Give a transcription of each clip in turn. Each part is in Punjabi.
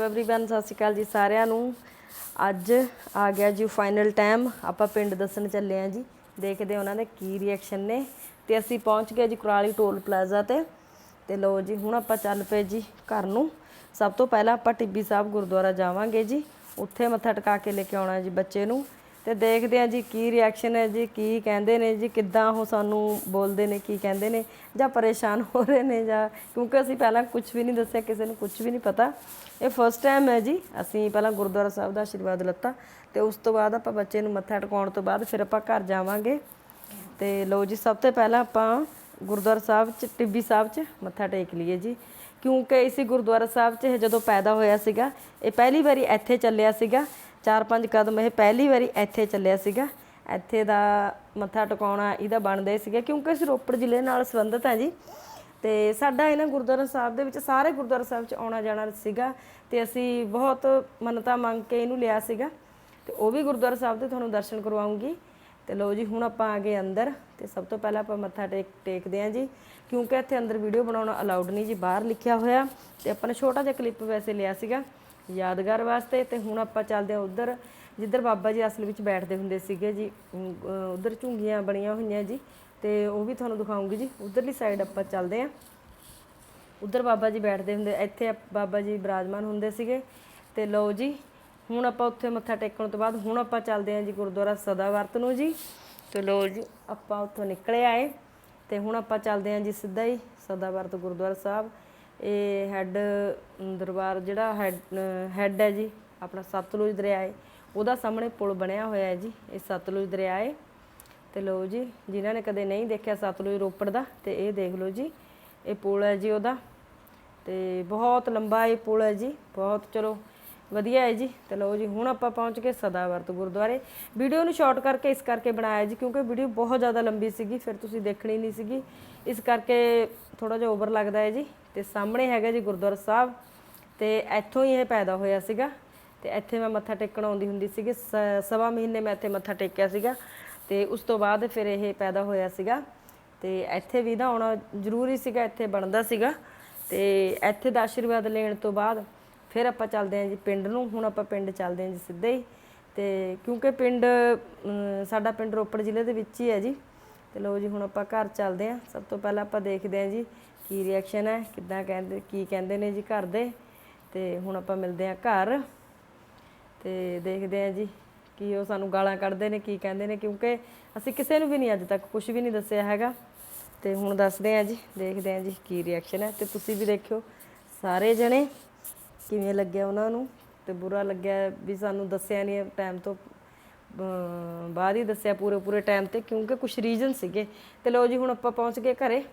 एवरीवन ਸਤਿ ਸ਼੍ਰੀ ਅਕਾਲ ਜੀ ਸਾਰਿਆਂ ਨੂੰ ਅੱਜ ਆ ਗਿਆ ਜੀ ਫਾਈਨਲ ਟਾਈਮ ਆਪਾਂ ਪਿੰਡ ਦੱਸਣ ਚੱਲੇ ਆ ਜੀ ਦੇਖਦੇ ਹਾਂ ਉਹਨਾਂ ਦੇ ਕੀ ਰਿਐਕਸ਼ਨ ਨੇ ਤੇ ਅਸੀਂ ਪਹੁੰਚ ਗਏ ਜੀ ਕੁਰਾਲੀ ਟੋਲ ਪਲਾਜ਼ਾ ਤੇ ਤੇ ਲੋ ਜੀ ਹੁਣ ਆਪਾਂ ਚੱਲ ਪਏ ਜੀ ਘਰ ਨੂੰ ਸਭ ਤੋਂ ਪਹਿਲਾਂ ਆਪਾਂ ਟਿੱਬੀ ਸਾਹਿਬ ਗੁਰਦੁਆਰਾ ਜਾਵਾਂਗੇ ਜੀ ਉੱਥੇ ਮੱਥਾ ਟਿਕਾ ਕੇ ਲੈ ਕੇ ਆਉਣਾ ਜੀ ਬੱਚੇ ਨੂੰ ਤੇ ਦੇਖਦੇ ਆ ਜੀ ਕੀ ਰਿਐਕਸ਼ਨ ਹੈ ਜੀ, ਕੀ ਕਹਿੰਦੇ ਨੇ ਜੀ, ਕਿੱਦਾਂ ਉਹ ਸਾਨੂੰ ਬੋਲਦੇ ਨੇ, ਕੀ ਕਹਿੰਦੇ ਨੇ, ਜਾਂ ਪਰੇਸ਼ਾਨ ਹੋ ਰਹੇ ਨੇ ਜਾਂ ਕਿਉਂਕਿ ਅਸੀਂ ਪਹਿਲਾਂ ਕੁਝ ਵੀ ਨਹੀਂ ਦੱਸਿਆ, ਕਿਸੇ ਨੂੰ ਕੁਝ ਵੀ ਨਹੀਂ ਪਤਾ। ਇਹ ਫਸਟ ਟਾਈਮ ਹੈ ਜੀ, ਅਸੀਂ ਪਹਿਲਾਂ ਗੁਰਦੁਆਰਾ ਸਾਹਿਬ ਦਾ ਆਸ਼ੀਰਵਾਦ ਲੱਤਾ ਤੇ ਉਸ ਤੋਂ ਬਾਅਦ ਆਪਾਂ ਬੱਚੇ ਨੂੰ ਮੱਥਾ ਟਿਕਾਉਣ ਤੋਂ ਬਾਅਦ ਫਿਰ ਆਪਾਂ ਘਰ ਜਾਵਾਂਗੇ। ਤੇ ਲੋ ਜੀ, ਸਭ ਤੋਂ ਪਹਿਲਾਂ ਆਪਾਂ ਗੁਰਦੁਆਰਾ ਸਾਹਿਬ ਚ, ਟਿੱਬੀ ਸਾਹਿਬ ਚ ਮੱਥਾ ਟੇਕ ਲਈਏ ਜੀ। ਕਿਉਂਕਿ ਇਸੇ ਗੁਰਦੁਆਰਾ ਸਾਹਿਬ ਚ ਇਹ ਜਦੋਂ ਪੈਦਾ ਹੋਇਆ ਸੀਗਾ, ਇਹ ਪਹਿਲੀ ਵਾਰੀ ਇੱਥੇ ਚੱਲਿਆ ਸੀਗਾ। ਚਾਰ ਪੰਜ ਕਦਮ ਇਹ ਪਹਿਲੀ ਵਾਰੀ ਇੱਥੇ ਚੱਲਿਆ ਸੀਗਾ। ਇੱਥੇ ਦਾ ਮੱਥਾ ਟਿਕਾਉਣਾ ਇਹਦਾ ਬਣਦਾ ਹੀ ਸੀਗਾ, ਕਿਉਂਕਿ ਅਸੀਂ ਰੋਪੜ ਜ਼ਿਲ੍ਹੇ ਨਾਲ ਸੰਬੰਧਿਤ ਹੈ ਜੀ। ਤੇ ਸਾਡਾ ਇਹਨਾਂ ਗੁਰਦੁਆਰਾ ਸਾਹਿਬ ਦੇ ਵਿੱਚ, ਸਾਰੇ ਗੁਰਦੁਆਰਾ ਸਾਹਿਬ ਚ ਆਉਣਾ ਜਾਣਾ ਸੀਗਾ ਤੇ ਅਸੀਂ ਬਹੁਤ ਮੰਨਤਾ ਮੰਗ ਕੇ ਇਹਨੂੰ ਲਿਆ ਸੀਗਾ। ਤੇ ਉਹ ਵੀ ਗੁਰਦੁਆਰਾ ਸਾਹਿਬ ਦੇ ਤੁਹਾਨੂੰ ਦਰਸ਼ਨ ਕਰਵਾਉਂਗੀ। ਤੇ ਲੋ ਜੀ, ਹੁਣ ਆਪਾਂ ਆ ਗਏ ਅੰਦਰ ਤੇ ਸਭ ਤੋਂ ਪਹਿਲਾਂ ਆਪਾਂ ਮੱਥਾ ਟੇਕ, ਟੇਕਦੇ ਆਂ ਜੀ। ਕਿਉਂਕਿ ਇੱਥੇ ਅੰਦਰ ਵੀਡੀਓ ਬਣਾਉਣਾ ਅਲਾਉਡ ਨਹੀਂ ਜੀ, ਬਾਹਰ ਲਿਖਿਆ ਹੋਇਆ ਤੇ ਆਪਾਂ ਨੇ ਛੋਟਾ ਜਿਹਾ ਕਲਿੱਪ ਵੈਸੇ ਲਿਆ ਸੀਗਾ। ਯਾਦਗਾਰ ਵਾਸਤੇ ਤੇ ਹੁਣ ਆਪਾਂ ਚੱਲਦੇ ਆਂ ਉਧਰ, ਜਿੱਧਰ ਬਾਬਾ ਜੀ ਅਸਲ ਵਿੱਚ ਬੈਠਦੇ ਹੁੰਦੇ ਸੀਗੇ ਜੀ ਉਧਰ ਝੁੰਗੀਆਂ ਬਣੀਆਂ ਹੋਈਆਂ ਜੀ, ਤੇ ਉਹ ਵੀ ਤੁਹਾਨੂੰ ਦਿਖਾਉਂਗੀ ਜੀ, ਉਧਰਲੀ ਸਾਈਡ ਆਪਾਂ ਚੱਲਦੇ ਆਂ ਉਧਰ ਬਾਬਾ ਜੀ ਬੈਠਦੇ ਹੁੰਦੇ, ਇੱਥੇ ਬਾਬਾ ਜੀ ਬਿਰਾਜਮਾਨ ਹੁੰਦੇ ਸੀਗੇ, ਤੇ ਲਓ ਜੀ, ਹੁਣ ਆਪਾਂ ਉੱਥੇ ਮੱਥਾ ਟੇਕਣ ਤੋਂ ਬਾਅਦ ਹੁਣ ਆਪਾਂ ਚੱਲਦੇ ਆਂ ਜੀ ਗੁਰਦੁਆਰਾ ਸਦਾਵਰਤ ਨੂੰ ਜੀ, ਤੇ ਲੋ ਜੀ, ਆਪਾਂ ਉੱਥੋਂ ਨਿਕਲੇ ਆਏ, ਤੇ ਹੁਣ ਆਪਾਂ ਚੱਲਦੇ ਆਂ ਜੀ ਸਿੱਧਾ ਹੀ ਸਦਾਵਰਤ ਗੁਰਦੁਆਰਾ ਸਾਹਿਬ ਇਹ ਹੈੱਡ ਦਰਬਾਰ ਜਿਹੜਾ ਹੈੱਡ ਹੈੱਡ ਹੈ ਜੀ, ਆਪਣਾ ਸਤਲੁਜ ਦਰਿਆ ਹੈ, ਉਹਦਾ ਸਾਹਮਣੇ ਪੁਲ ਬਣਿਆ ਹੋਇਆ ਹੈ ਜੀ, ਇਹ ਸਤਲੁਜ ਦਰਿਆ ਹੈ। ਤੇ ਲਓ ਜੀ, ਜਿਨ੍ਹਾਂ ਨੇ ਕਦੇ ਨਹੀਂ ਦੇਖਿਆ ਸਤਲੁਜ ਰੋਪੜ ਦਾ, ਤੇ ਇਹ ਦੇਖ ਲਓ ਜੀ, ਇਹ ਪੁਲ ਹੈ ਜੀ ਉਹਦਾ। ਤੇ ਬਹੁਤ ਲੰਬਾ ਇਹ ਪੁਲ ਹੈ ਜੀ, ਬਹੁਤ ਚਲੋ ਵਧੀਆ ਹੈ ਜੀ। ਤੇ ਲਓ ਜੀ, ਹੁਣ ਆਪਾਂ ਪਹੁੰਚ ਗਏ ਸਦਾਵਰਤ ਗੁਰਦੁਆਰੇ। ਵੀਡੀਓ ਨੂੰ ਸ਼ਾਰਟ ਕਰਕੇ ਇਸ ਕਰਕੇ ਬਣਾਇਆ ਜੀ, ਕਿਉਂਕਿ ਵੀਡੀਓ ਬਹੁਤ ਜ਼ਿਆਦਾ ਲੰਬੀ ਸੀਗੀ, ਫਿਰ ਤੁਸੀਂ ਦੇਖਣੀ ਨਹੀਂ ਸੀਗੀ। ਇਸ ਕਰਕੇ ਥੋੜਾ ਜਿਹਾ ਓਵਰ ਲੱਗਦਾ ਹੈ ਜੀ। ਤੇ ਸਾਹਮਣੇ ਹੈਗਾ ਜੀ ਗੁਰਦੁਆਰਾ ਸਾਹਿਬ, ਤੇ ਇੱਥੋਂ ਹੀ ਇਹ ਪੈਦਾ ਹੋਇਆ ਸੀਗਾ। ਤੇ ਇੱਥੇ ਮੈਂ ਮੱਥਾ ਟੇਕਣ ਆਉਂਦੀ ਹੁੰਦੀ ਸੀਗੀ, ਸ- ਸਵਾ ਮਹੀਨੇ ਮੈਂ ਇੱਥੇ ਮੱਥਾ ਟੇਕਿਆ ਸੀਗਾ। ਤੇ ਉਸ ਤੋਂ ਬਾਅਦ ਫਿਰ ਇਹ ਪੈਦਾ ਹੋਇਆ ਸੀਗਾ। ਤੇ ਇੱਥੇ ਵੀ ਨਾ ਆਉਣਾ ਜ਼ਰੂਰੀ ਸੀਗਾ, ਇੱਥੇ ਬਣਦਾ ਸੀਗਾ। ਤੇ ਇੱਥੇ ਦਾ ਆਸ਼ੀਰਵਾਦ ਲੈਣ ਤੋਂ ਬਾਅਦ ਫਿਰ ਆਪਾਂ ਚੱਲਦੇ ਹਾਂ ਜੀ ਪਿੰਡ ਨੂੰ, ਹੁਣ ਆਪਾਂ ਪਿੰਡ ਚੱਲਦੇ ਹਾਂ ਜੀ ਸਿੱਧੇ ਹੀ। ਤੇ ਕਿਉਂਕਿ ਪਿੰਡ ਸਾਡਾ ਪਿੰਡ ਰੋਪੜ ਜ਼ਿਲ੍ਹੇ ਦੇ ਵਿੱਚ ਹੀ ਹੈ ਜੀ। ਤੇ ਲਓ ਜੀ ਹੁਣ ਆਪਾਂ ਘਰ ਚੱਲਦੇ ਹਾਂ। ਸਭ ਤੋਂ ਪਹਿਲਾਂ ਆਪਾਂ ਦੇਖਦੇ ਹਾਂ ਜੀ ਕੀ ਰਿਐਕਸ਼ਨ ਹੈ, ਕਿੱਦਾਂ ਕਹਿੰਦੇ, ਕੀ ਕਹਿੰਦੇ ਨੇ ਜੀ ਘਰ ਦੇ। ਤੇ ਹੁਣ ਆਪਾਂ ਮਿਲਦੇ ਹਾਂ ਘਰ। ਤੇ ਦੇਖਦੇ ਹਾਂ ਜੀ ਕੀ ਉਹ ਸਾਨੂੰ ਗਾਲਾਂ ਕੱਢਦੇ ਨੇ, ਕੀ ਕਹਿੰਦੇ ਨੇ। ਕਿਉਂਕਿ ਅਸੀਂ ਕਿਸੇ ਨੂੰ ਵੀ ਨਹੀਂ ਅੱਜ ਤੱਕ ਕੁਝ ਵੀ ਨਹੀਂ ਦੱਸਿਆ ਹੈਗਾ। ਤੇ ਹੁਣ ਦੱਸਦੇ ਹਾਂ ਜੀ, ਦੇਖਦੇ ਹਾਂ ਜੀ ਕੀ ਰਿਐਕਸ਼ਨ ਹੈ। ਤੇ ਤੁਸੀਂ ਵੀ ਦੇਖਿਓ, ਸਾਰੇ ਜਣੇ ਕਿਵੇਂ ਲੱਗਿਆ ਉਹਨਾਂ ਨੂੰ ਤੇ ਬੁਰਾ ਲੱਗਿਆ ਵੀ ਸਾਨੂੰ ਦੱਸਿਆ ਨਹੀਂ ਟਾਈਮ ਤੋਂ ਬਾਅਦ ਹੀ ਦੱਸਿਆ ਪੂਰੇ ਪੂਰੇ ਟਾਈਮ ਤੇ ਕਿਉਂਕਿ ਕੁਝ ਰੀਜ਼ਨ ਸੀਗੇ। ਤੇ ਲਓ ਜੀ, ਹੁਣ ਆਪਾਂ ਪਹੁੰਚ ਗਏ ਘਰੇ।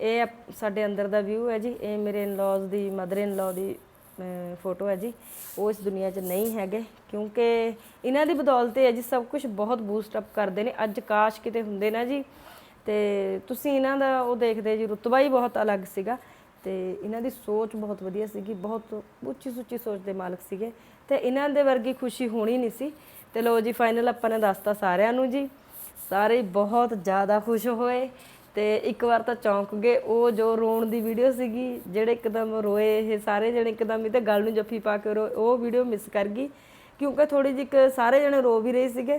ਇਹ ਸਾਡੇ ਅੰਦਰ ਦਾ ਵਿਊ ਹੈ ਜੀ। ਇਹ ਮੇਰੇ ਇਨ-ਲॉज ਦੀ ਮਦਰ ਇਨ-ਲॉ ਦੀ ਫੋਟੋ ਹੈ ਜੀ। ਉਹ ਇਸ ਦੁਨੀਆ 'ਚ ਨਹੀਂ ਹੈਗੇ, ਕਿਉਂਕਿ ਇਹਨਾਂ ਦੀ ਬਦੌਲਤ ਹੈ ਜੀ, ਸਭ ਕੁਝ ਬਹੁਤ ਬੂਸਟ ਅਪ ਕਰਦੇ ਨੇ। ਅੱਜ ਕਾਸ਼ ਕਿਤੇ ਹੁੰਦੇ ਨਾ ਜੀ। ਤੇ ਤੁਸੀਂ ਇਹਨਾਂ ਦਾ, ਉਹ ਦੇਖਦੇ ਜੀ, ਰੁਤਬਾ ਹੀ ਬਹੁਤ ਅਲੱਗ ਸੀਗਾ। ਤੇ ਇਹਨਾਂ ਦੀ ਸੋਚ ਬਹੁਤ ਵਧੀਆ ਸੀਗੀ, ਬਹੁਤ ਉੱਚੀ ਸੁੱਚੀ ਸੋਚ ਦੇ ਮਾਲਕ ਸੀਗੇ ਤੇ ਇਹਨਾਂ ਦੇ ਵਰਗੀ ਖੁਸ਼ੀ ਹੋਣੀ ਨਹੀਂ ਸੀ। ਤੇ ਲੋ ਜੀ ਫਾਈਨਲ ਆਪਾਂ ਨੇ ਦੱਸਤਾ ਸਾਰਿਆਂ ਨੂੰ ਜੀ। ਸਾਰੇ ਬਹੁਤ ਜ਼ਿਆਦਾ ਖੁਸ਼ ਹੋਏ ਤੇ ਇੱਕ ਵਾਰ ਤਾਂ ਚੌਂਕ ਗਏ। ਉਹ ਜੋ ਰੋਣ ਦੀ ਵੀਡੀਓ ਸੀਗੀ, ਜਿਹੜੇ ਇੱਕਦਮ ਰੋਏ ਇਹ ਸਾਰੇ ਜਣੇ ਇੱਕਦਮ ਇਹਦੇ ਗੱਲ ਨੂੰ ਜੱਫੀ ਪਾ ਕੇ ਰੋਏ ਉਹ ਵੀਡੀਓ ਮਿਸ ਕਰ ਗਈ। ਕਿਉਂਕਿ ਥੋੜੀ ਜਿਹੀ ਇੱਕ ਸਾਰੇ ਜਣੇ ਰੋ ਵੀ ਰਹੇ ਸੀਗੇ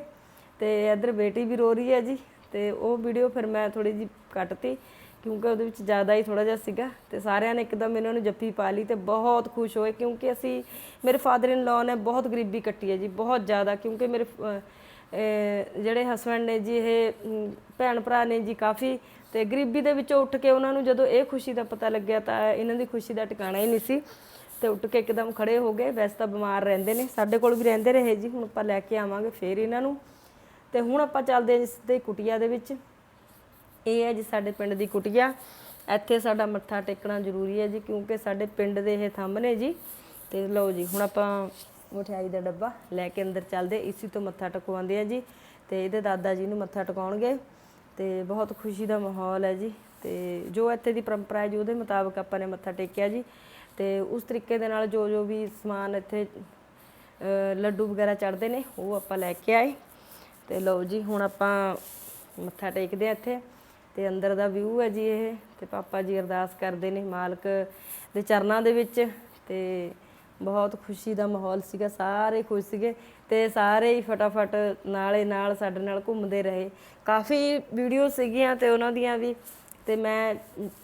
ਤੇ ਇੱਧਰ ਬੇਟੀ ਵੀ ਰੋ ਰਹੀ ਹੈ ਜੀ ਤੇ ਉਹ ਵੀਡੀਓ ਫਿਰ ਮੈਂ ਥੋੜੀ ਜਿਹੀ ਕੱਟਤੀ। ਕਿਉਂਕਿ ਉਹਦੇ ਵਿੱਚ ਜ਼ਿਆਦਾ ਹੀ ਥੋੜਾ ਜਿਹਾ ਸੀਗਾ ਤੇ ਸਾਰਿਆਂ ਨੇ ਇੱਕਦਮ ਇਹਨਾਂ ਨੂੰ ਜੱਫੀ ਪਾ ਲਈ ਤੇ ਬਹੁਤ ਖੁਸ਼ ਹੋਏ ਕਿਉਂਕਿ ਅਸੀਂ, ਮੇਰੇ ਫਾਦਰ ਇਨ ਲਾਅ ਨੇ ਬਹੁਤ ਗਰੀਬੀ ਕੱਟੀ ਹੈ ਜੀ, ਬਹੁਤ ਜ਼ਿਆਦਾ ਕਿਉਂਕਿ ਮੇਰੇ ਜਿਹੜੇ ਹਸਬੰਡ ਨੇ ਜੀ, ਇਹ ਭੈਣ ਭਰਾ ਨੇ ਜੀ ਕਾਫੀ ਤੇ ਗਰੀਬੀ ਦੇ ਵਿੱਚੋਂ ਉੱਠ ਕੇ ਉਹਨਾਂ ਨੂੰ ਜਦੋਂ ਇਹ ਖੁਸ਼ੀ ਦਾ ਪਤਾ ਲੱਗਿਆ ਤਾਂ ਇਹਨਾਂ ਦੀ ਖੁਸ਼ੀ ਦਾ ਟਿਕਾਣਾ ਹੀ ਨਹੀਂ ਸੀ ਤੇ ਉੱਠ ਕੇ ਇੱਕਦਮ ਖੜੇ ਹੋ ਗਏ, ਵੈਸੇ ਤਾਂ ਬਿਮਾਰ ਰਹਿੰਦੇ ਨੇ, ਸਾਡੇ ਕੋਲ ਵੀ ਰਹਿੰਦੇ ਰਹੇ ਜੀ, ਹੁਣ ਆਪਾਂ ਲੈ ਕੇ ਆਵਾਂਗੇ ਫੇਰ ਇਹਨਾਂ ਨੂੰ ਤੇ ਹੁਣ ਆਪਾਂ ਚੱਲਦੇ ਹਾਂ ਸਿੱਧੇ ਕੁਟੀਆ ਦੇ ਵਿੱਚ। ਇਹ ਹੈ ਜੀ ਸਾਡੇ ਪਿੰਡ ਦੀ ਕੁਟੀਆ। ਇੱਥੇ ਸਾਡਾ ਮੱਥਾ ਟੇਕਣਾ ਜ਼ਰੂਰੀ ਹੈ ਜੀ, ਕਿਉਂਕਿ ਸਾਡੇ ਪਿੰਡ ਦੇ ਇਹ ਥੰਮ ਨੇ ਜੀ। ਤੇ ਲਓ ਜੀ, ਹੁਣ ਆਪਾਂ ਮਠਿਆਈ ਦਾ ਡੱਬਾ ਲੈ ਕੇ ਅੰਦਰ ਚੱਲਦੇ ਇਸੀ ਤੋਂ ਮੱਥਾ ਟਕਵਾਉਂਦੇ ਆ ਜੀ। ਤੇ ਇਹਦੇ ਦਾਦਾ ਜੀ ਨੂੰ ਮੱਥਾ ਟਿਕਾਉਣਗੇ। ਤੇ ਬਹੁਤ ਖੁਸ਼ੀ ਦਾ ਮਾਹੌਲ ਹੈ ਜੀ। ਤੇ ਜੋ ਇੱਥੇ ਦੀ ਪਰੰਪਰਾ ਹੈ ਜੀ, ਉਹਦੇ ਮੁਤਾਬਕ ਆਪਾਂ ਨੇ ਮੱਥਾ ਟੇਕਿਆ ਜੀ। ਤੇ ਉਸ ਤਰੀਕੇ ਦੇ ਨਾਲ ਜੋ ਜੋ ਵੀ ਸਮਾਨ ਇੱਥੇ ਲੱਡੂ ਵਗੈਰਾ ਚੜਦੇ ਨੇ, ਉਹ ਆਪਾਂ ਲੈ ਕੇ ਆਏ। ਤੇ ਲਓ ਜੀ, ਹੁਣ ਆਪਾਂ ਮੱਥਾ ਟੇਕਦੇ ਆ ਇੱਥੇ। ਤੇ ਅੰਦਰ ਦਾ ਵਿਊ ਹੈ ਜੀ ਇਹ, ਤੇ ਪਾਪਾ ਜੀ ਅਰਦਾਸ ਕਰਦੇ ਨੇ ਮਾਲਕ ਦੇ ਚਰਨਾਂ ਦੇ ਵਿੱਚ, ਤੇ ਬਹੁਤ ਖੁਸ਼ੀ ਦਾ ਮਾਹੌਲ ਸੀਗਾ, ਸਾਰੇ ਖੁਸ਼ ਸੀਗੇ, ਤੇ ਸਾਰੇ ਹੀ ਫਟਾਫਟ ਨਾਲੇ ਨਾਲ ਸਾਡੇ ਨਾਲ ਘੁੰਮਦੇ ਰਹੇ। ਕਾਫੀ ਵੀਡੀਓ ਸੀਗੀਆਂ ਤੇ ਉਹਨਾਂ ਦੀਆਂ ਵੀ, ਤੇ ਮੈਂ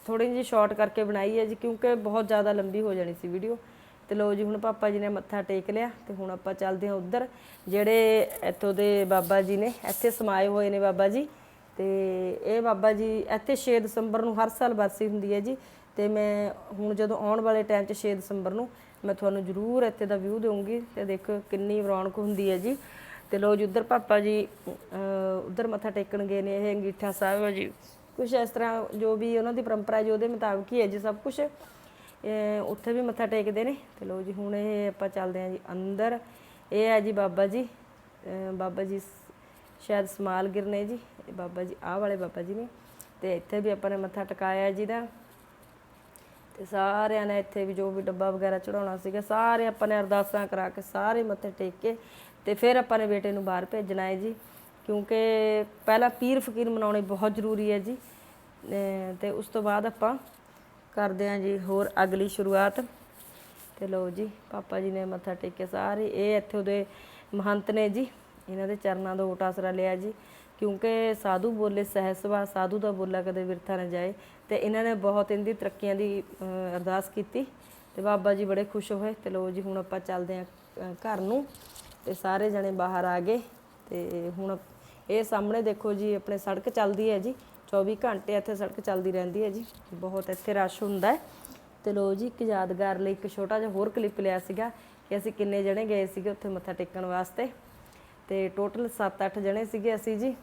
ਥੋੜੀ ਜਿਹੀ ਸ਼ਾਰਟ ਕਰਕੇ ਬਣਾਈ ਹੈ ਜੀ, ਕਿਉਂਕਿ ਬਹੁਤ ਜ਼ਿਆਦਾ ਲੰਬੀ ਹੋ ਜਾਣੀ ਸੀ ਵੀਡੀਓ ਤੇ ਲੋ ਜੀ, ਹੁਣ ਪਾਪਾ ਜੀ ਨੇ ਮੱਥਾ ਟੇਕ ਲਿਆ, ਤੇ ਹੁਣ ਆਪਾਂ ਚੱਲਦੇ ਹਾਂ ਉੱਧਰ, ਜਿਹੜੇ ਇੱਥੋਂ ਦੇ ਬਾਬਾ ਜੀ ਨੇ, ਇੱਥੇ ਸਮਾਏ ਹੋਏ ਨੇ ਬਾਬਾ ਜੀ। ਤੇ ਇਹ ਬਾਬਾ ਜੀ ਇੱਥੇ 6 ਦਸੰਬਰ ਨੂੰ ਹਰ ਸਾਲ ਬਰਸੀ ਹੁੰਦੀ ਹੈ ਜੀ ਤੇ ਮੈਂ ਹੁਣ ਜਦੋਂ ਆਉਣ ਵਾਲੇ ਟਾਈਮ 'ਚ 6 ਦਸੰਬਰ ਨੂੰ ਮੈਂ ਤੁਹਾਨੂੰ ਜ਼ਰੂਰ ਇੱਥੇ ਦਾ ਵਿਊ ਦੇਵਾਂਗੀ ਤੇ ਦੇਖੋ ਕਿੰਨੀ ਰੌਣਕ ਹੁੰਦੀ ਹੈ ਜੀ। ਤੇ ਲੋ ਜੀ ਉੱਧਰ ਪਾਪਾ ਜੀ ਅਹ, ਉੱਧਰ ਮੱਥਾ ਟੇਕਣ ਗਏ ਨੇ ਇਹ ਅੰਗੀਠਾ ਸਾਹਿਬ ਹੈ ਜੀ। ਕੁਝ ਇਸ ਤਰ੍ਹਾਂ ਜੋ ਵੀ ਉਹਨਾਂ ਦੀ ਪਰੰਪਰਾ ਹੈ ਜੀ ਉਹਦੇ ਮੁਤਾਬਕ ਹੀ ਹੈ ਜੀ ਸਭ ਕੁਝ ਉੱਥੇ ਵੀ ਮੱਥਾ ਟੇਕਦੇ ਨੇ। ਤੇ ਲੋ ਜੀ ਹੁਣ ਇਹ ਆਪਾਂ ਚੱਲਦੇ ਹਾਂ ਜੀ ਅੰਦਰ। ਇਹ ਹੈ ਜੀ ਬਾਬਾ ਜੀ ਬਾਬਾ ਜੀ ਸ਼ਾਇਦ ਸਮਾਲਗਿਰ ਨੇ ਜੀ। ਇਹ ਬਾਬਾ ਜੀ, ਆਹ ਵਾਲੇ ਬਾਬਾ ਜੀ ਨੇ। ਤੇ ਇੱਥੇ ਵੀ ਆਪਾਂ ਨੇ ਮੱਥਾ ਟਿਕਾਇਆ ਜੀ ਦਾ। ਤੇ ਸਾਰਿਆਂ ਨੇ ਇੱਥੇ ਵੀ ਜੋ ਵੀ ਡੱਬਾ ਵਗੈਰਾ ਚੜਾਉਣਾ ਸੀਗਾ, ਸਾਰੇ ਆਪਾਂ ਨੇ ਅਰਦਾਸਾਂ ਕਰਾ ਕੇ ਸਾਰੇ ਮੱਥੇ ਟੇਕ ਕੇ ਤੇ ਫਿਰ ਆਪਾਂ ਨੇ ਬੇਟੇ ਨੂੰ ਬਾਹਰ ਭੇਜਣਾ ਹੈ ਜੀ। ਕਿਉਂਕਿ ਪਹਿਲਾਂ ਪੀਰ ਫਕੀਰ ਮਨਾਉਣੇ ਬਹੁਤ ਜ਼ਰੂਰੀ ਹੈ ਜੀ। ਅਹ ਤੇ ਉਸ ਤੋਂ ਬਾਅਦ ਆਪਾਂ ਕਰਦੇ ਹਾਂ ਜੀ ਹੋਰ ਅਗਲੀ ਸ਼ੁਰੂਆਤ। ਤੇ ਲਓ ਜੀ, ਪਾਪਾ ਜੀ ਨੇ ਮੱਥਾ ਟੇਕਿਆ ਸਾਰੇ, ਇਹ ਇੱਥੇ ਉਹਦੇ ਮਹੰਤ ਨੇ ਜੀ। ਇਹਨਾਂ ਦੇ ਚਰਨਾਂ ਦਾ ਓਟ ਆਸਰਾ ਲਿਆ ਜੀ। ਕਿਉਂਕਿ ਸਾਧੂ ਬੋਲੇ ਸਹਿਸਵਾ ਸਾਧੂ ਦਾ ਬੋਲਾ ਕਦੇ ਵਿਰਥਾ ਨਾ ਜਾਏ ਤੇ ਇਹਨਾਂ ਨੇ ਬਹੁਤ ਇਹਦੀ ਤਰੱਕੀਆਂ ਦੀ ਅਰਦਾਸ ਕੀਤੀ ਤੇ ਬਾਬਾ ਜੀ ਬੜੇ ਖੁਸ਼ ਹੋਏ ਤੇ ਲਓ ਜੀ ਹੁਣ ਆਪਾਂ ਚੱਲਦੇ ਹਾਂ ਘਰ ਨੂੰ ਤੇ ਸਾਰੇ ਜਣੇ ਬਾਹਰ ਆ ਗਏ ਤੇ ਹੁਣ ਇਹ ਸਾਹਮਣੇ ਦੇਖੋ ਜੀ ਆਪਣੇ ਸੜਕ ਚੱਲਦੀ ਹੈ ਜੀ 24 ਘੰਟੇ ਇੱਥੇ ਸੜਕ ਚੱਲਦੀ ਰਹਿੰਦੀ ਹੈ ਜੀ, ਬਹੁਤ ਇੱਥੇ ਰਸ਼ ਹੁੰਦਾ ਹੈ ਤੇ ਲੋ ਜੀ ਇੱਕ ਯਾਦਗਾਰ ਲਈ ਇੱਕ ਛੋਟਾ ਜਿਹਾ ਹੋਰ ਕਲਿੱਪ ਲਿਆ ਸੀਗਾ ਕਿ ਅਸੀਂ ਕਿੰਨੇ ਜਣੇ ਗਏ ਸੀਗੇ ਉੱਥੇ ਮੱਥਾ ਟੇਕਣ ਵਾਸਤੇ ਤੇ ਟੋਟਲ 7-8 ਜਣੇ ਸੀਗੇ ਅਸੀਂ ਜੀ।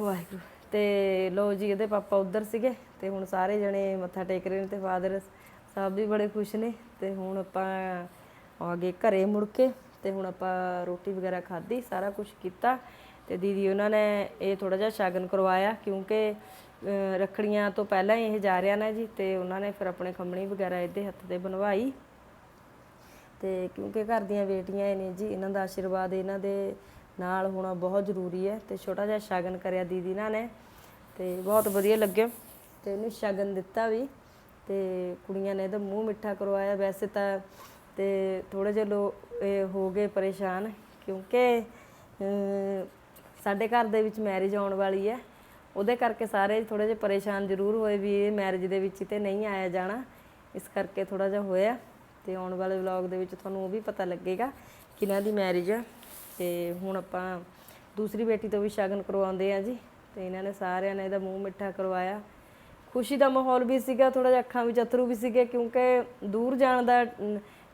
ਵਾਹਿਗੁਰੂ। ਤੇ ਲੋ ਜੀ ਇਹਦੇ ਪਾਪਾ ਉੱਧਰ ਸੀਗੇ ਤੇ ਹੁਣ ਸਾਰੇ ਜਣੇ ਮੱਥਾ ਟੇਕ ਰਹੇ ਨੇ ਤੇ ਫਾਦਰ ਸਾਹਿਬ ਵੀ ਬੜੇ ਖੁਸ਼ ਨੇ ਤੇ ਹੁਣ ਆਪਾਂ ਆ ਗਏ ਘਰੇ ਮੁੜ ਕੇ ਤੇ ਹੁਣ ਆਪਾਂ ਰੋਟੀ ਵਗੈਰਾ ਖਾਧੀ ਸਾਰਾ ਕੁਝ ਕੀਤਾ ਤੇ ਦੀਦੀ ਉਹਨਾਂ ਨੇ ਇਹ ਥੋੜਾ ਜਿਹਾ ਸ਼ਗਨ ਕਰਵਾਇਆ ਕਿਉਂਕਿ ਅਹ, ਰੱਖੜੀਆਂ ਤੋਂ ਪਹਿਲਾਂ ਹੀ ਇਹ ਜਾ ਰਿਹਾ ਨਾ ਜੀ ਤੇ ਉਹਨਾਂ ਨੇ ਫਿਰ ਆਪਣੇ ਖੰਮਣੀ ਵਗੈਰਾ ਇਹਦੇ ਹੱਥ ਤੇ ਬਣਵਾਈ। ਤੇ ਕਿਉਂਕਿ ਘਰ ਦੀਆਂ ਬੇਟੀਆਂ ਇਹ ਨੇ ਜੀ ਇਹਨਾਂ ਦਾ ਆਸ਼ੀਰਵਾਦ ਇਹਨਾਂ ਦੇ ਨਾਲ ਹੋਣਾ ਬਹੁਤ ਜ਼ਰੂਰੀ ਹੈ ਤੇ ਛੋਟਾ ਜਿਹਾ ਸ਼ਗਨ ਕਰਿਆ ਦੀਦੀ ਨਾਲ ਨੇ ਤੇ ਬਹੁਤ ਵਧੀਆ ਲੱਗਿਆ ਤੇ ਇਹਨੂੰ ਸ਼ਗਨ ਦਿੱਤਾ ਵੀ ਤੇ ਕੁੜੀਆਂ ਨੇ ਇਹਦਾ ਮੂੰਹ ਮਿੱਠਾ ਕਰਵਾਇਆ ਵੈਸੇ ਤਾਂ ਤੇ ਥੋੜੇ ਜਿਹੇ ਲੋ ਇਹ ਹੋ ਗਏ ਪਰੇਸ਼ਾਨ ਕਿਉਂਕਿ ਸਾਡੇ ਘਰ ਦੇ ਵਿੱਚ ਮੈਰਿਜ ਆਉਣ ਵਾਲੀ ਹੈ। ਉਹਦੇ ਕਰਕੇ ਸਾਰੇ ਥੋੜੇ ਜਿਹੇ ਪਰੇਸ਼ਾਨ ਜ਼ਰੂਰ ਹੋਏ ਵੀ ਇਹ ਮੈਰਿਜ ਦੇ ਵਿੱਚ ਤੇ ਨਹੀਂ ਆਇਆ ਜਾਣਾ। ਇਸ ਕਰਕੇ ਥੋੜਾ ਜਿਹਾ ਹੋਇਆ ਤੇ ਆਉਣ ਵਾਲੇ ਵਲੌਗ ਦੇ ਵਿੱਚ ਤੁਹਾਨੂੰ ਉਹ ਵੀ ਪਤਾ ਲੱਗੇਗਾ ਕਿ ਇਹਨਾਂ ਦੀ ਮੈਰਿਜ ਹੈ ਤੇ ਹੁਣ ਆਪਾਂ ਦੂਸਰੀ ਬੇਟੀ ਤੋਂ ਵੀ ਸ਼ਗਨ ਕਰਵਾਉਂਦੇ ਆ ਜੀ ਤੇ ਇਹਨਾਂ ਨੇ ਸਾਰਿਆਂ ਨੇ ਇਹਦਾ ਮੂੰਹ ਮਿੱਠਾ ਕਰਵਾਇਆ। ਖੁਸ਼ੀ ਦਾ ਮਾਹੌਲ ਵੀ ਸੀਗਾ ਥੋੜਾ ਜਿਹਾ ਅੱਖਾਂ ਵਿੱਚ ਅਥਰੂ ਵੀ ਸੀਗੇ ਕਿਉਂਕਿ ਦੂਰ ਜਾਣ ਦਾ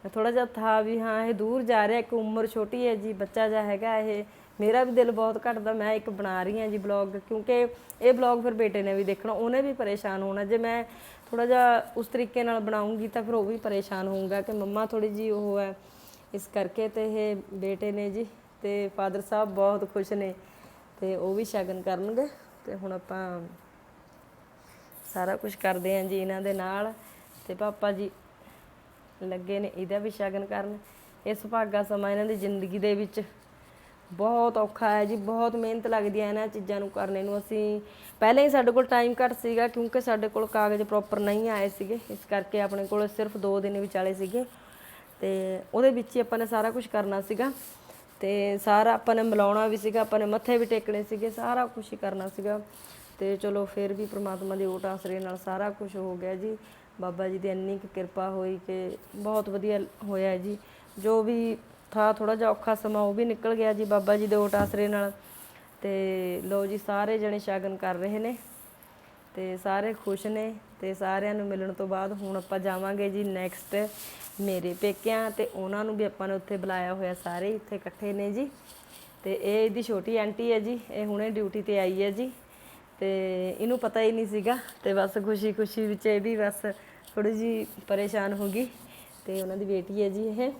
ਥੋੜਾ ਜਿਹਾ ਥਾ ਵੀ ਹਾਂ, ਇਹ ਦੂਰ ਜਾ ਰਿਹਾ, ਇੱਕ ਉਮਰ ਛੋਟੀ ਹੈ ਜੀ, ਬੱਚਾ ਜਿਹਾ ਹੈਗਾ ਇਹ। ਮੇਰਾ ਵੀ ਦਿਲ ਬਹੁਤ ਘਟਦਾ, ਮੈਂ ਇੱਕ ਬਣਾ ਰਹੀ ਹਾਂ ਜੀ ਬਲੌਗ ਕਿਉਂਕਿ ਇਹ ਬਲੌਗ ਫਿਰ ਬੇਟੇ ਨੇ ਵੀ ਦੇਖਣਾ, ਉਹਨੇ ਵੀ ਪਰੇਸ਼ਾਨ ਹੋਣਾ। ਜੇ ਮੈਂ ਥੋੜਾ ਜਿਹਾ ਉਸ ਤਰੀਕੇ ਨਾਲ ਬਣਾਉਂਗੀ ਤਾਂ ਫਿਰ ਉਹ ਵੀ ਪਰੇਸ਼ਾਨ ਹੋਊਗਾ ਕਿ ਮੰਮਾ ਥੋੜੀ ਜੀ ਉਹ ਹੈ। ਇਸ ਕਰਕੇ ਤੇ ਇਹ ਬੇਟੇ ਨੇ ਜੀ ਤੇ ਫਾਦਰ ਸਾਹਿਬ ਬਹੁਤ ਖੁਸ਼ ਨੇ ਤੇ ਉਹ ਵੀ ਸ਼ਗਨ ਕਰਨਗੇ ਤੇ ਹੁਣ ਆਪਾਂ ਸਾਰਾ ਕੁਝ ਕਰਦੇ ਆਂ ਜੀ ਇਹਨਾਂ ਦੇ ਨਾਲ ਤੇ ਪਾਪਾ ਜੀ ਲੱਗੇ ਨੇ ਇਹਦਾ ਵੀ ਸ਼ਗਨ ਕਰਨ। ਇਸ ਭਾਗਾ ਸਮਾਂ ਇਹਨਾਂ ਦੀ ਜ਼ਿੰਦਗੀ ਦੇ ਵਿੱਚ ਬਹੁਤ ਔਖਾ ਹੈ ਜੀ, ਬਹੁਤ ਮਿਹਨਤ ਲੱਗਦੀ ਹੈ ਇਹਨਾਂ ਚੀਜ਼ਾਂ ਨੂੰ ਕਰਨੇ ਨੂੰ। ਅਸੀਂ ਪਹਿਲਾਂ ਹੀ ਸਾਡੇ ਕੋਲ ਟਾਈਮ ਘੱਟ ਸੀਗਾ ਕਿਉਂਕਿ ਸਾਡੇ ਕੋਲ ਕਾਗਜ਼ ਪ੍ਰੋਪਰ ਨਹੀਂ ਆਏ ਸੀਗੇ। ਇਸ ਕਰਕੇ ਆਪਣੇ ਕੋਲ ਸਿਰਫ 2 ਦਿਨ ਵਿਚਾਲੇ ਸੀਗੇ ਤੇ ਉਹਦੇ ਵਿੱਚ ਹੀ ਆਪਾਂ ਨੇ ਸਾਰਾ ਕੁਝ ਕਰਨਾ ਸੀਗਾ। ਤੇ ਸਾਰਾ ਆਪਾਂ ਨੇ ਮਿਲਾਉਣਾ ਵੀ ਸੀਗਾ, ਆਪਾਂ ਨੇ ਮੱਥੇ ਵੀ ਟੇਕਣੇ ਸੀਗੇ, ਸਾਰਾ ਕੁਝ ਹੀ ਕਰਨਾ ਸੀਗਾ। ਤੇ ਚਲੋ ਫਿਰ ਵੀ ਪ੍ਰਮਾਤਮਾ ਦੇ ਓਟ ਆਸਰੇ ਨਾਲ ਸਾਰਾ ਕੁਝ ਹੋ ਗਿਆ ਜੀ। ਬਾਬਾ ਜੀ ਦੀ ਇੰਨੀ ਕੁ ਕਿਰਪਾ ਹੋਈ ਕਿ ਬਹੁਤ ਵਧੀਆ ਹੋਇਆ ਜੀ। ਜੋ ਵੀ ਥਾ ਥੋੜਾ ਜਿਹਾ ਔਖਾ ਸਮਾਂ ਉਹ ਵੀ ਨਿਕਲ ਗਿਆ ਜੀ ਬਾਬਾ ਜੀ ਦੇ ਓਟ ਆਸਰੇ ਨਾਲ। ਤੇ ਲੋ ਜੀ, ਸਾਰੇ ਜਣੇ ਸ਼ਗਨ ਕਰ ਰਹੇ ਨੇ ਤੇ ਸਾਰੇ ਖੁਸ਼ ਨੇ ਤੇ ਸਾਰਿਆਂ ਨੂੰ ਮਿਲਣ ਤੋਂ ਬਾਅਦ ਹੁਣ ਆਪਾਂ ਜਾਵਾਂਗੇ ਜੀ ਨੈਕਸਟ ਮੇਰੇ ਪੇਕਿਆਂ ਤੇ ਉਹਨਾਂ ਨੂੰ ਵੀ ਆਪਾਂ ਨੇ ਉੱਥੇ ਬੁਲਾਇਆ ਹੋਇਆ ਸਾਰੇ ਇੱਥੇ ਇਕੱਠੇ ਨੇ ਜੀ। ਤੇ ਇਹ ਇਹਦੀ ਛੋਟੀ ਆਂਟੀ ਹੈ ਜੀ, ਇਹ ਹੁਣੇ ਡਿਊਟੀ ਤੇ ਆਈ ਹੈ ਜੀ। ਤੇ ਇਹਨੂੰ ਪਤਾ ਹੀ ਨਹੀਂ ਸੀਗਾ ਤੇ ਬਸ ਖੁਸ਼ੀ ਖੁਸ਼ੀ ਵਿੱਚ ਇਹ ਵੀ ਬਸ ਥੋੜੀ ਜੀ ਪਰੇਸ਼ਾਨ ਹੋ ਗਈ ਤੇ ਉਹਨਾਂ ਦੀ ਬੇਟੀ ਹੈ ਜੀ ਇਹ।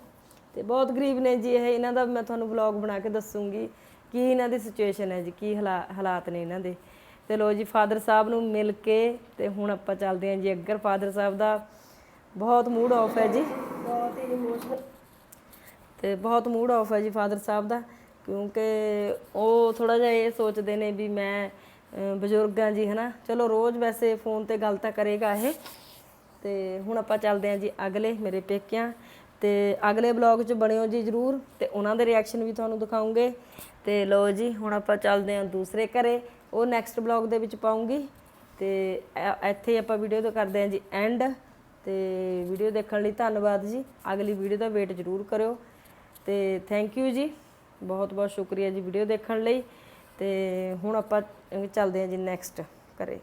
ਤੇ ਬਹੁਤ ਗਰੀਬ ਨੇ ਜੀ ਇਹ, ਇਹਨਾਂ ਦਾ ਮੈਂ ਤੁਹਾਨੂੰ ਵਲੌਗ ਬਣਾ ਕੇ ਦੱਸੂਗੀ ਕੀ ਇਹਨਾਂ ਦੀ ਸਿਚੁਏਸ਼ਨ ਹੈ ਜੀ, ਕੀ ਹਾਲਾ- ਹਾਲਾਤ ਨੇ ਇਹਨਾਂ ਦੇ। ਤੇ ਲੋ ਜੀ, ਫਾਦਰ ਸਾਹਿਬ ਨੂੰ ਮਿਲ ਕੇ ਤੇ ਹੁਣ ਆਪਾਂ ਚੱਲਦੇ ਹਾਂ ਜੀ ਅੱਗਰ। ਫਾਦਰ ਸਾਹਿਬ ਦਾ ਬਹੁਤ ਮੂਡ ਆਫ ਹੈ ਜੀ। ਬਹੁਤ ਹੀ ਇਮੋਸ਼ਨਲ ਤੇ ਬਹੁਤ ਮੂਡ ਆਫ ਹੈ ਜੀ ਫਾਦਰ ਸਾਹਿਬ ਦਾ ਕਿਉਂਕਿ ਉਹ ਥੋੜਾ ਜਿਹਾ ਇਹ ਸੋਚਦੇ ਨੇ ਵੀ ਮੈਂ ਬਜ਼ੁਰਗ ਜੀ ਹਨਾ। ਚਲੋ ਰੋਜ਼ ਵੈਸੇ ਫੋਨ ਤੇ ਗੱਲ ਤਾਂ ਕਰੇਗਾ ਇਹ। ਤੇ ਹੁਣ ਆਪਾਂ ਚੱਲਦੇ ਹਾਂ ਜੀ ਅਗਲੇ ਮੇਰੇ ਪੇਕਿਆਂ। ਤੇ ਅਗਲੇ ਬਲੌਗ 'ਚ ਬਣਿਓ ਜੀ ਜਰੂਰ ਤੇ ਉਹਨਾਂ ਦੇ ਰਿਐਕਸ਼ਨ ਵੀ ਤੁਹਾਨੂੰ ਦਿਖਾਉਂਗੇ। ਤੇ ਲੋ ਜੀ ਹੁਣ ਆਪਾਂ ਚੱਲਦੇ ਹਾਂ ਦੂਸਰੇ ਘਰੇ। ਉਹ ਨੈਕਸਟ ਬਲੌਗ ਦੇ ਵਿੱਚ ਪਾਉਂਗੀ। ਤੇ ਇੱਥੇ ਆਪਾਂ ਵੀਡੀਓ ਤੋਂ ਕਰਦੇ ਹਾਂ ਜੀ ਐਂਡ ਤੇ ਵੀਡੀਓ ਦੇਖਣ ਲਈ ਧੰਨਵਾਦ ਜੀ। ਅਗਲੀ ਵੀਡੀਓ ਦਾ ਵੇਟ ਜਰੂਰ ਕਰਿਓ। ਤੇ ਥੈਂਕ ਯੂ ਜੀ। ਬਹੁਤ ਬਹੁਤ ਸ਼ੁਕਰੀਆ ਜੀ ਵੀਡੀਓ ਦੇਖਣ ਲਈ। ਤੇ ਹੁਣ ਆਪਾਂ ਚੱਲਦੇ ਹਾਂ ਜੀ ਨੈਕਸਟ ਘਰੇ।